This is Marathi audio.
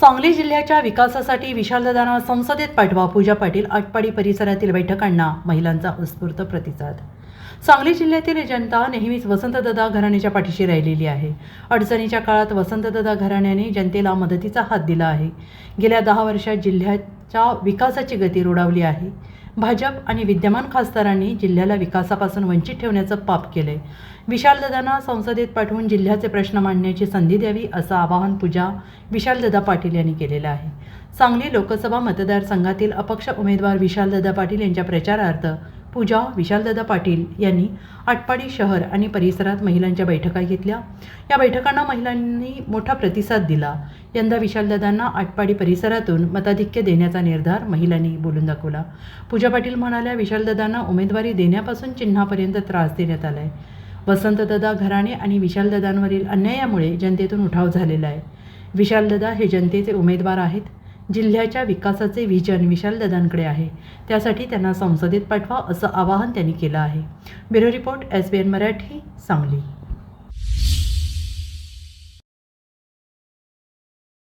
सांगली जिल्ह्याच्या विकासासाठी विशालदादांना संसदेत पाठवा. पूजा पाटील आटपाडी परिसरातील बैठकांना महिलांचा उत्स्फूर्त प्रतिसाद. सांगली जिल्ह्यातील जनता नेहमीच वसंतदादा घराण्याच्या पाठीशी राहिलेली आहे. अडचणीच्या काळात वसंतदादा घराण्याने जनतेला मदतीचा हात दिला आहे. गेल्या दहा वर्षात जिल्ह्याच्या विकासाची गती रोडावली आहे. भाजप आणि विद्यमान खासदारांनी जिल्ह्याला विकासापासून वंचित ठेवण्याचं पाप केलंय विशालदादांना संसदेत पाठवून जिल्ह्याचे प्रश्न मांडण्याची संधी द्यावी असं आवाहन पूजा विशालदादा पाटील यांनी केलेलं आहे. सांगली लोकसभा मतदारसंघातील अपक्ष उमेदवार विशालदादा पाटील यांच्या प्रचारार्थ पूजा विशालदादा पाटील यांनी आटपाडी शहर आणि परिसरात महिलांच्या बैठका घेतल्या. या बैठकांना महिलांनी मोठा प्रतिसाद दिला. यंदा विशालदादांना आटपाडी परिसरातून मताधिक्य देण्याचा निर्धार महिलांनी बोलून दाखवला. पूजा पाटील म्हणाल्या विशालदादांना उमेदवारी देण्यापासून चिन्हापर्यंत त्रास देण्यात आला आहे वसंतदादा घराणे आणि विशालदादांवरील अन्यायामुळे जनतेतून उठाव झालेला आहे. विशालदादा हे जनतेचे उमेदवार आहेत. जिल्ह्याच्या विकासाचे व्हिजन विशालदादांकडे आहे. त्यासाठी त्यांना संसदेत पाठवा असं आवाहन त्यांनी केलं आहे. Bureau report S B N Marathi Sangli.